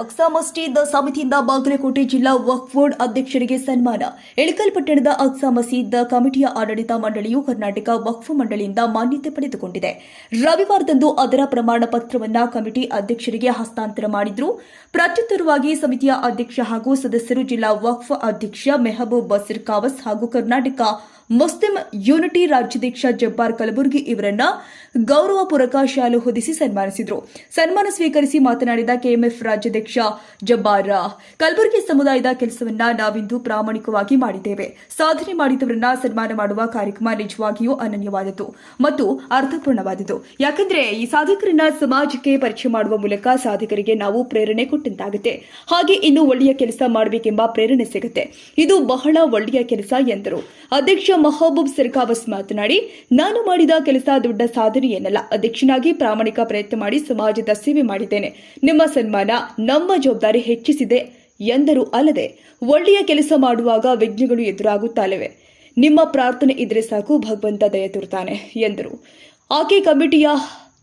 ಅಕ್ಸಾ the ಸಮಿತಿಯಿಂದ ಬಾಗಲಕೋಟೆ ಜಿಲ್ಲಾ ವಕ್ಫ್ board ಅಧ್ಯಕ್ಷರಿಗೆ ಸನ್ಮಾನ. ಇಳಕಲ್ ಪಟ್ಟಣದ ಅಕ್ಸಾ ಮಸೀದ್ ಕಮಿಟಿಯ ಆಡಳಿತ ಮಂಡಳಿಯು ಕರ್ನಾಟಕ ವಕ್ಫ್ ಮಂಡಳಿಯಿಂದ ಮಾನ್ಯತೆ ಪಡೆದುಕೊಂಡಿದೆ. ರವಿವಾರದಂದು ಅದರ ಪ್ರಮಾಣ ಪತ್ರವನ್ನು ಕಮಿಟಿ ಅಧ್ಯಕ್ಷರಿಗೆ ಹಸ್ತಾಂತರ ಮಾಡಿದ್ರು. ಪ್ರತ್ಯುತ್ತರವಾಗಿ ಸಮಿತಿಯ ಅಧ್ಯಕ್ಷ ಹಾಗೂ ಸದಸ್ಯರು ಜಿಲ್ಲಾ ವಕ್ಫ್ ಅಧ್ಯಕ್ಷ ಮೆಹಬೂಬ್ ಬಸಿರ್ ಕಾವಸ್ ಹಾಗೂ ಕರ್ನಾಟಕ ಮುಸ್ಲಿಂ ಯೂನಿಟಿ ರಾಜ್ಯಾಧ್ಯಕ್ಷ ಜಬ್ಬಾರ್ ಕಲಬುರ್ಗಿ ಇವರನ್ನ ಗೌರವಪೂರ್ವಕ ಶಾಲು ಹೊದಿಸಿ ಸನ್ಮಾನಿಸಿದರು. ಸನ್ಮಾನ ಸ್ವೀಕರಿಸಿ ಮಾತನಾಡಿದ ಕೆಎಂಎಫ್ ರಾಜ್ಯಾಧ್ಯಕ್ಷ ಜಬ್ಬಾರ್, ಕಲಬುರ್ಗಿ ಸಮುದಾಯದ ಕೆಲಸವನ್ನ ನಾವಿಂದು ಪ್ರಾಮಾಣಿಕವಾಗಿ ಮಾಡಿದ್ದೇವೆ. ಸಾಧನೆ ಮಾಡಿದವರನ್ನ ಸನ್ಮಾನ ಮಾಡುವ ಕಾರ್ಯಕ್ರಮ ನಿಜವಾಗಿಯೂ ಅನನ್ಯವಾದದ್ದು ಮತ್ತು ಅರ್ಥಪೂರ್ಣವಾದದ್ದು. ಯಾಕಂದ್ರೆ ಈ ಸಾಧಕರನ್ನ ಸಮಾಜಕ್ಕೆ ಪರಿಚಯ ಮಾಡುವ ಮೂಲಕ ಸಾಧಕರಿಗೆ ನಾವು ಪ್ರೇರಣೆ ಕೊಟ್ಟಂತಾಗುತ್ತೆ. ಹಾಗೆ ಇನ್ನು ಒಳ್ಳೆಯ ಕೆಲಸ ಮಾಡಬೇಕೆಂಬ ಪ್ರೇರಣೆ ಸಿಗುತ್ತೆ. ಇದು ಬಹಳ ಒಳ್ಳೆಯ ಕೆಲಸ ಎಂದರು. ಅಧ್ಯಕ್ಷ ಮಹಬೂಬ್ ಸಿರ್ಕಾವಸ್ ಮಾತನಾಡಿ, ನಾನು ಮಾಡಿದ ಕೆಲಸ ದೊಡ್ಡ ಸಾಧನೆ ಏನಲ್ಲ. ಅಧ್ಯಕ್ಷನಾಗಿ ಪ್ರಾಮಾಣಿಕ ಪ್ರಯತ್ನ ಮಾಡಿ ಸಮಾಜದ ಸೇವೆ ಮಾಡಿದ್ದೇನೆ. ನಿಮ್ಮ ಸನ್ಮಾನ ನಮ್ಮ ಜವಾಬ್ದಾರಿ ಹೆಚ್ಚಿಸಿದೆ ಎಂದರು. ಅಲ್ಲದೆ, ಒಳ್ಳೆಯ ಕೆಲಸ ಮಾಡುವಾಗ ವಿಘ್ನಗಳು ಎದುರಾಗುತ್ತಲಿವೆ ನಿಮ್ಮ ಪ್ರಾರ್ಥನೆ ಇದ್ರೆ ಸಾಕು, ಭಗವಂತ ದಯ ತೋರ್ತಾನೆ ಎಂದರು. ಆಕೆ ಕಮಿಟಿಯ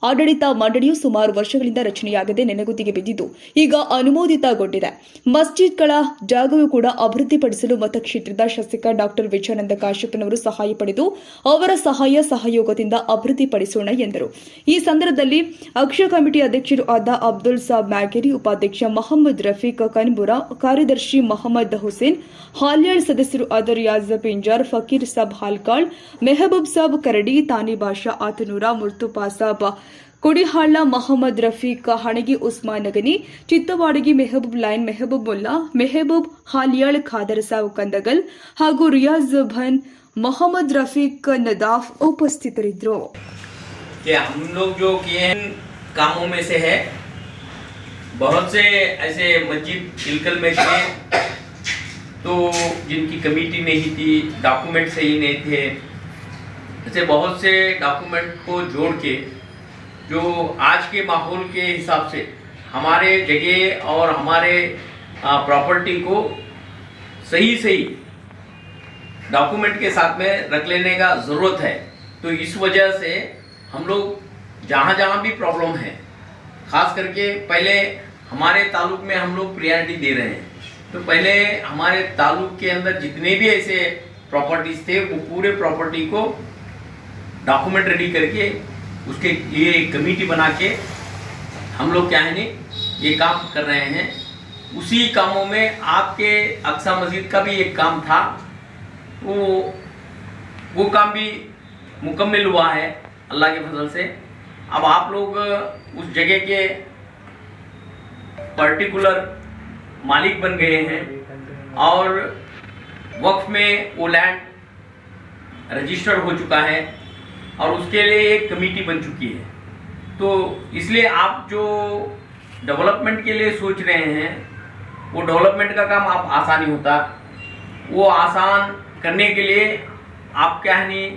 ಆಡಳಿತ ಮಂಡಳಿಯು ಸುಮಾರು ವರ್ಷಗಳಿಂದ ರಚನೆಯಾಗದೆ ನೆನೆಗುದಿಗೆ ಬಿದ್ದಿದ್ದು, ಈಗ ಅನುಮೋದಿತಗೊಂಡಿದೆ. ಮಸ್ಜಿದ್ಗಳ ಜಾಗವೂ ಕೂಡ ಅಭಿವೃದ್ಧಿಪಡಿಸಲು ಮತಕ್ಷೇತ್ರದ ಶಾಸಕ ಡಾಕ್ಟರ್ ವಿಜಯಾನಂದ ಕಾಶ್ಯಪ್ಪನವರು ಸಹಾಯ ಪಡೆದು ಅವರ ಸಹಾಯ ಸಹಯೋಗದಿಂದ ಅಭಿವೃದ್ಧಿಪಡಿಸೋಣ ಎಂದರು. ಈ ಸಂದರ್ಭದಲ್ಲಿ ಅಕ್ಷಯ ಕಮಿಟಿ ಅಧ್ಯಕ್ಷರು ಆದ ಅಬ್ದುಲ್ ಸಾಬ್ ಮ್ಯಾಗೇರಿ, ಉಪಾಧ್ಯಕ್ಷ ಮೊಹಮ್ಮದ್ ರಫೀಕ್ ಕನ್ಬುರ, ಕಾರ್ಯದರ್ಶಿ ಮೊಹಮ್ಮದ್ ಹುಸೇನ್, ಹಾಲ್ಯಾಳ್ ಸದಸ್ಯರು ಆದ ರಿಯಾಜ್ ಪಿಂಜಾರ್ ಫಕೀರ್ ಸಾಬ್ ಹಾಲ್ಕಾಳ್, ಮೆಹಬೂಬ್ ಸಾಬ್ ಕರಡಿ, ತಾನಿ ಬಾಷಾ, ಆತನೂರ ಮುರ್ತುಪಾ ಸಾಬ್ ಕುಡಿಹಾಳ ಮೊಹಮ್ಮದ್ ರಫೀಕ್ ಹಣಗಿ ಉಸ್ಮಾನ್ ನಗನಿ ಚಿತ್ತವಾಡಗಿ ಮೆಹಬೂಬ್ ಲೈನ್ ಮೆಹಬೂಬ್ ಮುಲ್ಲಾ ಮೆಹಬೂಬ್ ಹಾಲಿಯಾಳ್ ಖಾದರ್ ಸಾಬ್ ಕಂದಗಲ್ ಹಾಗೂ ರಿಯಾಜ್ ಭನ್ ಮೊಹಮ್ಮದ್ ರಫೀಕ್ ನದಾಫ್ ಉಪಸ್ಥಿತರಿದ್ದರು कि हम लोग जो किए हैं कामों में से है बहुत से ऐसे मस्जिद इलकल में थे तो जिनकी कमेटी नहीं थी डॉक्यूमेंट सही नहीं थे ऐसे बहुत से डॉक्यूमेंट को जोड़ के जो आज के माहौल के हिसाब से हमारे जगह और हमारे प्रॉपर्टी को सही सही डॉक्यूमेंट के साथ में रख लेने का ज़रूरत है। तो इस वजह से हम लोग जहाँ जहाँ भी प्रॉब्लम है, खास करके पहले हमारे ताल्लुक में हम लोग प्रियरिटी दे रहे हैं। तो पहले हमारे ताल्लुक के अंदर जितने भी ऐसे प्रॉपर्टीज़ थे, वो पूरे प्रॉपर्टी को डॉक्यूमेंट रेडी करके उसके लिए एक कमेटी बना के हम लोग क्या है नहीं, ये काम कर रहे हैं। उसी कामों में आपके अक्सा मस्जिद का भी एक काम था। वो वो काम भी मुकम्मल हुआ है, अल्लाह के फजल से। अब आप लोग उस जगह के पर्टिकुलर मालिक बन गए हैं और वक्फ में वो लैंड रजिस्टर्ड हो चुका है। और उसके लिए एक कमेटी बन चुकी है। तो इसलिए आप जो डेवलपमेंट के लिए सोच रहे हैं, वो डेवलपमेंट का काम आप आसानी होता। वो आसान करने के लिए आप क्या है नहीं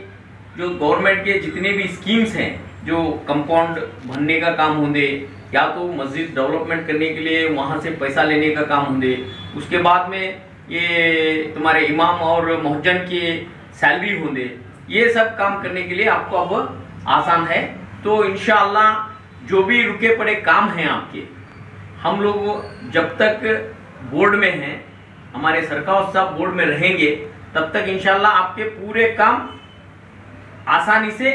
जो गवर्नमेंट के जितने भी स्कीम्स हैं, जो कंपाउंड भरने का काम होंगे, या तो मस्जिद डेवलपमेंट करने के लिए वहाँ से पैसा लेने का काम होंगे, उसके बाद में ये तुम्हारे इमाम और मोहजन के सैलरी होंगे। ये सब काम करने के लिए आपको अब आसान है। तो इन जो भी रुके पड़े काम हैं आपके, हम लोग जब तक बोर्ड में हैं, हमारे सरकार साहब बोर्ड में रहेंगे, तब तक इंशाल्लाह आपके पूरे काम आसानी से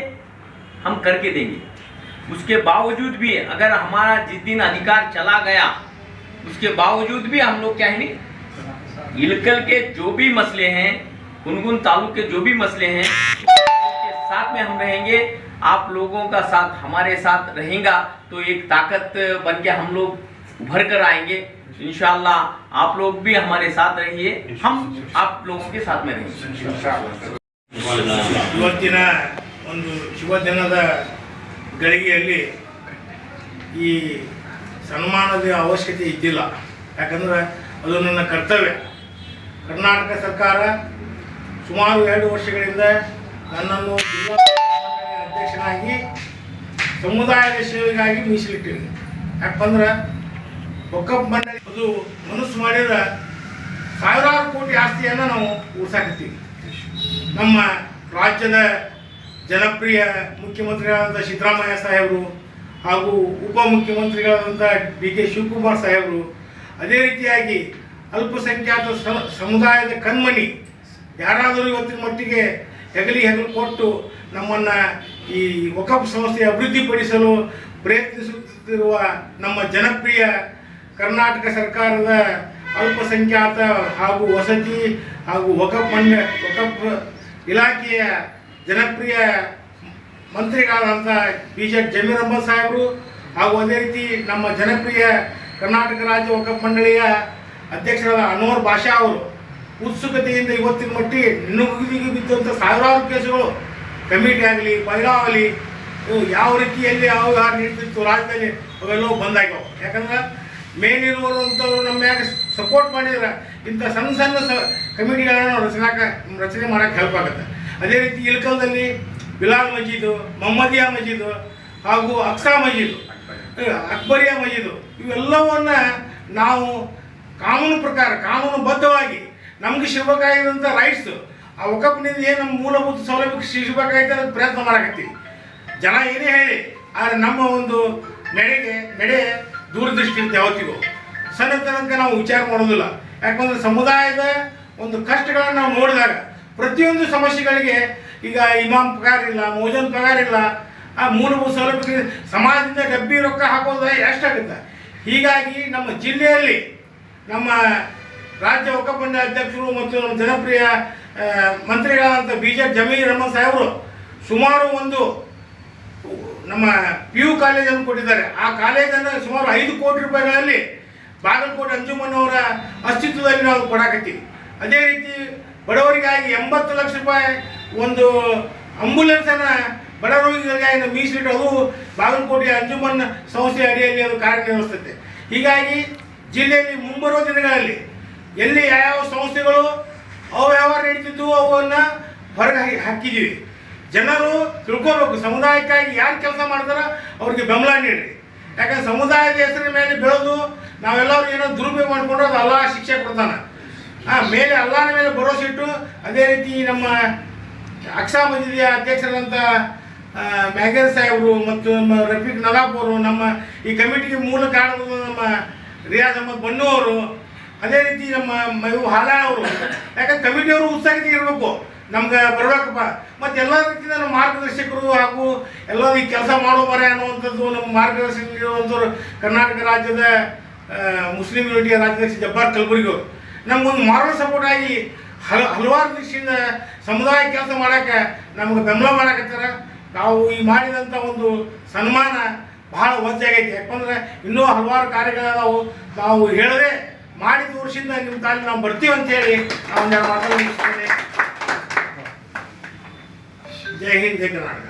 हम करके देंगे। उसके बावजूद भी अगर हमारा जिस दिन अधिकार चला गया, उसके बावजूद भी हम लोग क्या है नहीं इलकल के जो भी मसले हैं गुनगुन तालुक के जो भी मसले हैं उसके साथ में हम रहेंगे आप लोगों का साथ हमारे साथ रहेगा तो एक ताकत बन के हम लोग उभर कर आएंगे इंशाल्लाह आप लोग भी हमारे साथ रहिए हम आप लोगों के साथ में रहेंगे ಇವತ್ತಿನ ಒಂದು ಶುಭ ದಿನದ ಗಳಿಗೆಯಲ್ಲಿ ಈ ಸನ್ಮಾನದ ಅವಶ್ಯಕತೆ ಇದ್ದಿಲ್ಲ ಯಾಕಂದ್ರೆ ಅದು ನನ್ನ ಕರ್ತವ್ಯ ಕರ್ನಾಟಕ ಸರ್ಕಾರ ಸುಮಾರು ಎರಡು ವರ್ಷಗಳಿಂದ ನನ್ನನ್ನು ಅಧ್ಯಕ್ಷನಾಗಿ ಸಮುದಾಯದ ಸೇವೆಗಾಗಿ ಮೀಸಲಿಟ್ಟಿದೆ ಯಾಕಂದ್ರೆ ಒಕ್ಕಪ್ಪ ಮಂಡಳಿ ಅದು ಮನಸ್ಸು ಮಾಡಿದ ಸಾವಿರಾರು ಕೋಟಿ ಆಸ್ತಿಯನ್ನು ನಾವು ಉಳಿಸಾಕತ್ತೀವಿ ನಮ್ಮ ರಾಜ್ಯದ ಜನಪ್ರಿಯ ಮುಖ್ಯಮಂತ್ರಿಗಳಾದಂಥ ಸಿದ್ದರಾಮಯ್ಯ ಸಾಹೇಬರು ಹಾಗೂ ಉಪಮುಖ್ಯಮಂತ್ರಿಗಳಾದಂಥ ಡಿ ಕೆ ಶಿವಕುಮಾರ್ ಸಾಹೇಬರು ಅದೇ ರೀತಿಯಾಗಿ ಅಲ್ಪಸಂಖ್ಯಾತ ಸಮುದಾಯದ ಕಣ್ಮಣಿ ಯಾರಾದರೂ ಇವತ್ತಿನ ಮಟ್ಟಿಗೆ ಹೆಗಲಿ ಹೆಗಲು ಕೊಟ್ಟು ನಮ್ಮನ್ನು ಈ ವಕಫ್ ಸಂಸ್ಥೆ ಅಭಿವೃದ್ಧಿಪಡಿಸಲು ಪ್ರಯತ್ನಿಸುತ್ತಿರುವ ನಮ್ಮ ಜನಪ್ರಿಯ ಕರ್ನಾಟಕ ಸರ್ಕಾರದ ಅಲ್ಪಸಂಖ್ಯಾತ ಹಾಗೂ ವಸತಿ ಹಾಗೂ ವಕಫ್ ಮಂಡ ವಕಫ್ ಇಲಾಖೆಯ ಜನಪ್ರಿಯ ಮಂತ್ರಿಗಳಾದಂಥ ಬಿ ಜೆ ಜಮೀರ್ ಅಹಮದ್ ಸಾಹೇಬರು ಹಾಗೂ ಅದೇ ರೀತಿ ನಮ್ಮ ಜನಪ್ರಿಯ ಕರ್ನಾಟಕ ರಾಜ್ಯ ವಕಫ್ ಮಂಡಳಿಯ ಅಧ್ಯಕ್ಷರಾದ ಅನೋರ್ ಭಾಷಾ ಅವರು. ಉತ್ಸುಕತೆಯಿಂದ ಇವತ್ತಿನ ಮಟ್ಟಿಗೆ ನುಗ್ಗಿಗೆ ಬಿದ್ದಂಥ ಸಾವಿರಾರು ಕೇಸುಗಳು ಕಮಿಟಿ ಆಗಲಿ ಆಗಲಿ ಯಾವ ರೀತಿಯಲ್ಲಿ ಯಾವ ನೀಡ್ತಿತ್ತು ರಾಜ್ಯದಲ್ಲಿ, ಅವೆಲ್ಲವೂ ಬಂದಾಗ್ಯಾವ. ಯಾಕಂದ್ರೆ ಮೇನ್ ಇರುವರು ಅಂತವ್ರು ನಮ್ಮ ಮ್ಯಾಗ ಸಪೋರ್ಟ್ ಮಾಡಿದ್ರೆ ಇಂಥ ಸಣ್ಣ ಸಣ್ಣ ಸ ಕಮಿಟಿಗಳನ್ನು ರಚನಾಕ, ರಚನೆ ಮಾಡೋಕ್ಕೆ ಹೆಲ್ಪ್ ಆಗುತ್ತೆ. ಅದೇ ರೀತಿ ಇಲ್ಕಲ್ದಲ್ಲಿ ಬಿಲಾಲ್ ಮಜೀದು ಮೊಹಮ್ಮದಿಯಾ ಮಜೀದು ಹಾಗೂ ಅಕ್ಸಾ ಮಜೀದು ಅಕ್ಬರಿಯಾ ಮಜೀದು ಇವೆಲ್ಲವನ್ನ ನಾವು ಕಾನೂನು ಪ್ರಕಾರ, ಕಾನೂನುಬದ್ಧವಾಗಿ ನಮ್ಗೆ ಸಿಗ್ಬೇಕಾಗಿದ್ದಂಥ ರೈಟ್ಸ್ ಆ ಒಕ್ಕಪ್ಪಿನಿಂದ ಏನು ನಮ್ಮ ಮೂಲಭೂತ ಸೌಲಭ್ಯಕ್ಕೆ ಸಿಗಬೇಕಾಯ್ತು ಅದಕ್ಕೆ ಪ್ರಯತ್ನ ಮಾಡಕತ್ತಿ ಜನ ಏನೇ ಹೇಳಿ, ಆದರೆ ನಮ್ಮ ಒಂದು ನಡೆಗೆ, ನಡೆ ದೂರದೃಷ್ಟಿ ಅಂತ ಯಾವತ್ತಿಗೂ ಸಣ್ಣ ತನಕ ನಾವು ವಿಚಾರ ಮಾಡೋದಿಲ್ಲ. ಯಾಕಂದ್ರೆ ಸಮುದಾಯದ ಒಂದು ಕಷ್ಟಗಳನ್ನು ನಾವು ನೋಡಿದಾಗ ಪ್ರತಿಯೊಂದು ಸಮಸ್ಯೆಗಳಿಗೆ ಈಗ ಇಮಾಮ್ ಪಗಾರ ಇಲ್ಲ, ಮೋಜನ್ ಪಗಾರ ಇಲ್ಲ, ಆ ಮೂಲಭೂತ ಸೌಲಭ್ಯ ಸಮಾಜದಿಂದ ಡಬ್ಬಿ ರೊಕ್ಕ ಹಾಕೋದು ಎಷ್ಟಾಗುತ್ತೆ? ಹೀಗಾಗಿ ನಮ್ಮ ಜಿಲ್ಲೆಯಲ್ಲಿ ನಮ್ಮ ರಾಜ್ಯ ಒಕ್ಕಪಂಡ ಅಧ್ಯಕ್ಷರು ಮತ್ತು ನಮ್ಮ ಜನಪ್ರಿಯ ಮಂತ್ರಿಗಳಾದಂಥ ಬಿ ಜೆ ಜಮೀರ್ ಅಹಮದ್ ಸಾಹೇಬರು ಸುಮಾರು ಒಂದು ನಮ್ಮ ಪಿ ಯು ಕಾಲೇಜನ್ನು ಕೊಟ್ಟಿದ್ದಾರೆ. ಆ ಕಾಲೇಜನ್ನು ಸುಮಾರು ಐದು ಕೋಟಿ ರೂಪಾಯಿಗಳಲ್ಲಿ ಬಾಗಲಕೋಟೆ ಅವರ ಅಸ್ತಿತ್ವದಲ್ಲಿ ನಾವು ಕೊಡಾಕತ್ತೀವಿ. ಅದೇ ರೀತಿ ಬಡವರಿಗಾಗಿ ಎಂಬತ್ತು ಲಕ್ಷ ರೂಪಾಯಿ ಒಂದು ಅಂಬುಲೆನ್ಸನ್ನು ಬಡ ರೋಗಿಗಳಿಗಾಗಿ ಮೀಸಲಿಟ್ಟು ಅದು ಬಾಗಲಕೋಟೆ ಅಂಜುಮನ್ ಸಂಸ್ಥೆ ಅಡಿಯಲ್ಲಿ ಅದು ಕಾರ್ಯನಿರ್ವಹಿಸುತ್ತೆ. ಹೀಗಾಗಿ ಜಿಲ್ಲೆಯಲ್ಲಿ ಮುಂಬರುವ ದಿನಗಳಲ್ಲಿ ಎಲ್ಲಿ ಯಾವ ಸಂಸ್ಥೆಗಳು ಅವ್ಯವಹಾರ ನಡೀತಿದ್ವು, ಅವನ್ನು ಹೊರಗೆ ಹಾಕಿ- ಹಾಕಿದ್ದೀವಿ ಜನರು ತಿಳ್ಕೋಬೇಕು, ಸಮುದಾಯಕ್ಕಾಗಿ ಯಾರು ಕೆಲಸ ಮಾಡ್ತಾರೋ ಅವ್ರಿಗೆ ಬೆಂಬಲ ನೀಡ್ರಿ. ಯಾಕಂದ್ರೆ ಸಮುದಾಯದ ಹೆಸರಿನ ಮೇಲೆ ಬೆಳೆದು, ನಾವೆಲ್ಲರೂ ಏನೋ ದುರುಪಯೋಗ ಮಾಡಿಕೊಂಡ್ರೆ ಅದು ಅಲ್ಲ ಶಿಕ್ಷೆ ಕೊಡ್ತಾನೆ. ಆ, ಮೇಲೆ ಅಲ್ಲಾನ ಮೇಲೆ ಭರೋಸೆ ಇಟ್ಟು, ಅದೇ ರೀತಿ ನಮ್ಮ ಅಕ್ಷಾ ಮಜೀದಿಯ ಅಧ್ಯಕ್ಷರಾದಂಥ ಮ್ಯಾಗೇರ್ ಸಾಹೇಬರು ಮತ್ತು ನಮ್ಮ ರಫೀಕ್ ನದಾಫ್ ಅವರು ನಮ್ಮ ಈ ಕಮಿಟಿಗೆ ಮೂಲ ಕಾರಣ ನಮ್ಮ ರಿಯಾಜ್ ಅಹಮದ್ ಬನ್ನು ಅವರು ಅದೇ ರೀತಿ ನಮ್ಮ ಮೈವು ಹಾಲಾಳ ಅವರು. ಯಾಕಂದ್ರೆ ಕಮಿಟಿಯವರು ಉತ್ಸಾಹಿತ ಇರಬೇಕು ನಮ್ಗೆ ಬರಬೇಕಪ್ಪ. ಮತ್ತು ಎಲ್ಲ ರೀತಿಯಿಂದ ನಮ್ಮ ಮಾರ್ಗದರ್ಶಕರು ಹಾಗೂ ಎಲ್ಲ ಈ ಕೆಲಸ ಮಾಡೋ ಬರ ಅನ್ನುವಂಥದ್ದು ನಮ್ಮ ಮಾರ್ಗದರ್ಶಕ ಇರುವಂಥವ್ರು ಕರ್ನಾಟಕ ರಾಜ್ಯದ ಮುಸ್ಲಿಂ ಯೂನಿಟಿಯ ರಾಜ್ಯಾಧ್ಯಕ್ಷ ಜಬ್ಬಾರ್ ಕಲಬುರ್ಗಿ ಅವರು. ನಮ್ಗೊಂದು ಮಾರ್ಗ ಸಪೋರ್ಟ್ ಆಗಿ ಹಲ, ಹಲವಾರು ದೃಷ್ಟಿಯಿಂದ ಸಮುದಾಯ ಕೆಲಸ ಮಾಡೋಕ್ಕೆ ನಮ್ಗೆ ಬೆಂಬಲ ಮಾಡಕತ್ತಾರೆ ನಾವು ಈ ಮಾಡಿದಂಥ ಒಂದು ಸನ್ಮಾನ ಬಹಳ ಒಜ್ಜಾಗೈತೆ ಯಾಕಂದ್ರೆ ಇನ್ನೂ ಹಲವಾರು ಕಾರ್ಯಗಳಾವು ನಾವು ಹೇಳದೆ ಮಾಡಿ ತೋರಿಸಿದ ನಿಮ್ಮ ತಾಲಿ ನಾವು ಬರ್ತೀವಿ ಅಂತ ಹೇಳಿ ನಾವು ಮುಗಿಸ್ತೇನೆ ಜೈ ಹಿಂದ್ ಜೈ ಕರ್ನಾಟಕ.